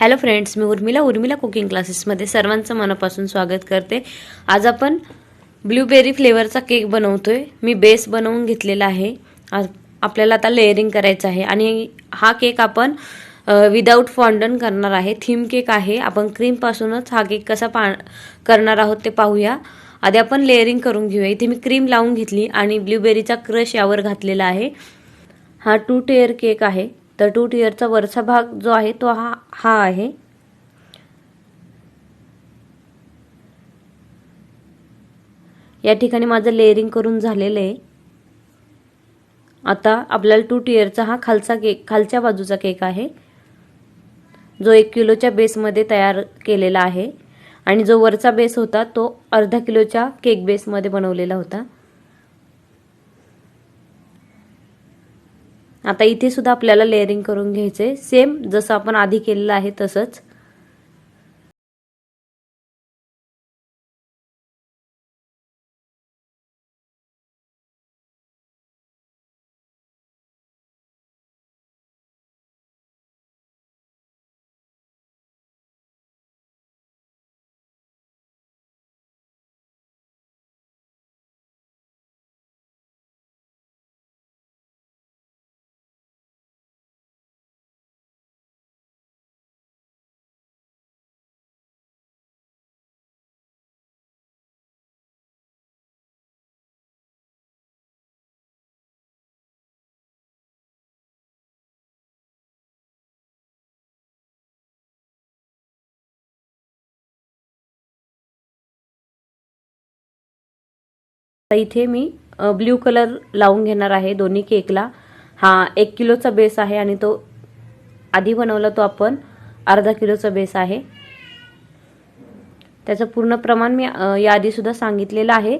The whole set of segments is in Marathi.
हॅलो फ्रेंड्स मी उर्मिला उर्मिला कुकिंग क्लासेसमध्ये सर्वांचं मनापासून स्वागत करते. आज आपण ब्लूबेरी फ्लेवरचा केक बनवतोय. मी बेस बनवून घेतलेला आहे. आज आपल्याला आता लेअरिंग करायचं आहे. आणि हा केक आपण विदाऊट फॉन्डन करणार आहे. थीम केक आहे. आपण क्रीमपासूनच हा केक कसा पा करणार आहोत ते पाहूया. आधी आपण लेअरिंग करून घेऊया. इथे मी क्रीम लावून घेतली आणि ब्लूबेरीचा क्रश यावर घातलेला आहे. हा टू टेअर केक आहे. तर टू टियरचा वरचा भाग जो आहे तो हा हा आहे. या ठिकाणी माझं लेअरिंग करून झालेलं आहे. आता आपल्याला टू टियरचा हा खालचा केक खालच्या बाजूचा केक आहे. जो एक किलोच्या बेसमध्ये तयार केलेला आहे. आणि जो वरचा बेस होता तो अर्धा किलोच्या केक बेसमध्ये बनवलेला होता. आता इथे सुद्धा आपल्याला लेअरिंग करून घ्यायचे सेम जसं आपण आधी केलेलं आहे तसंच. तर इथे मी ब्ल्यू कलर लावून घेणार आहे दोन्ही केकला. हा एक किलोचा बेस आहे आणि तो आधी बनवला तो आपण अर्धा किलोचा बेस आहे. त्याचं पूर्ण प्रमाण मी याआधीसुद्धा सांगितलेलं आहे.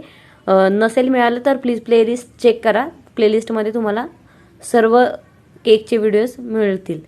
नसेल मिळालं तर प्लीज प्लेलिस्ट चेक करा. प्लेलिस्टमध्ये तुम्हाला सर्व केकचे व्हिडिओज मिळतील.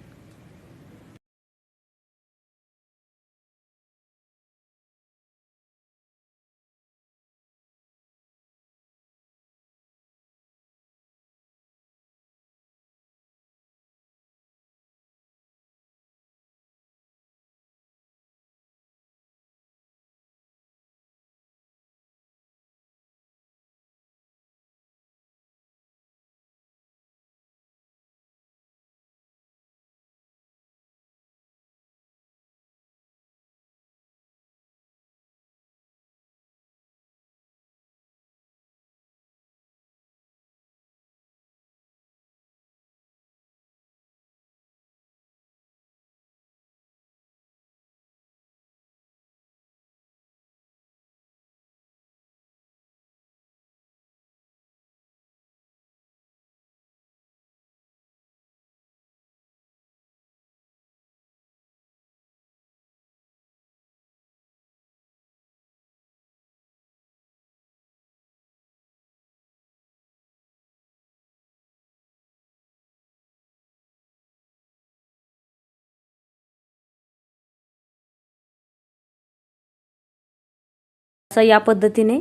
असा या पद्धतीने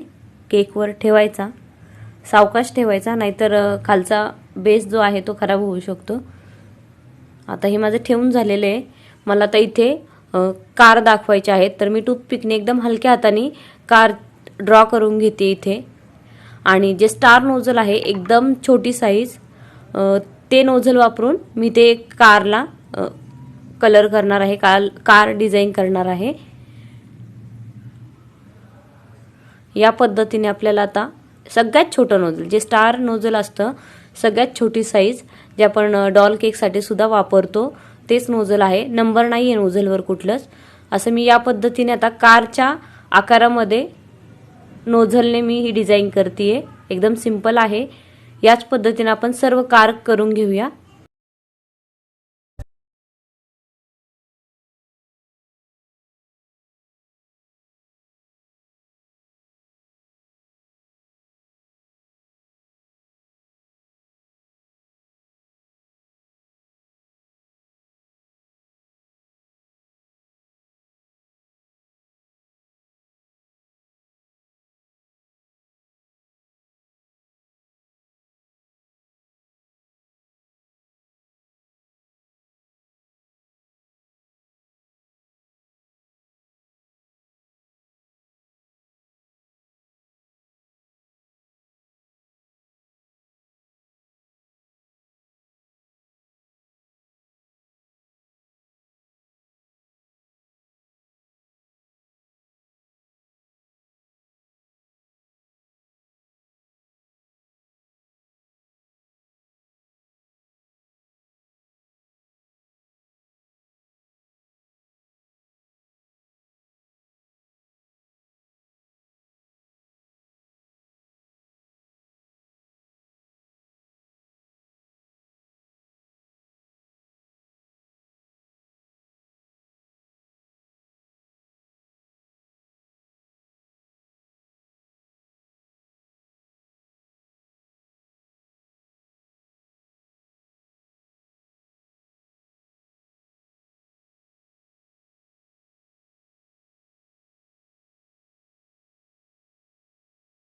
केकवर ठेवायचा सावकाश ठेवायचा नाहीतर खालचा बेस जो आहे तो खराब होऊ शकतो. आता हे माझं ठेवून झालेलं आहे. मला आता इथे कार दाखवायचे आहेत तर मी टूथपिकने एकदम हलक्या हाताने कार ड्रॉ करून घेते इथे. आणि जे स्टार नोझल आहे एकदम छोटी साईज ते नोझल वापरून मी ते कारला कलर करणार आहे कार कार डिझाईन करणार आहे. या पद्धतीने आपल्याला आता सगळ्यात छोटं नोजल जे स्टार नोझल असतं सगळ्यात छोटी साईज जे आपण डॉल केकसाठी सुद्धा वापरतो तेच नोझल आहे. नंबर नाही आहे नोझलवर कुठलंच. असं मी या पद्धतीने आता कारच्या आकारामध्ये नोझलने मी ही डिझाईन करते एकदम सिंपल आहे. याच पद्धतीने आपण सर्व कार करून घेऊया.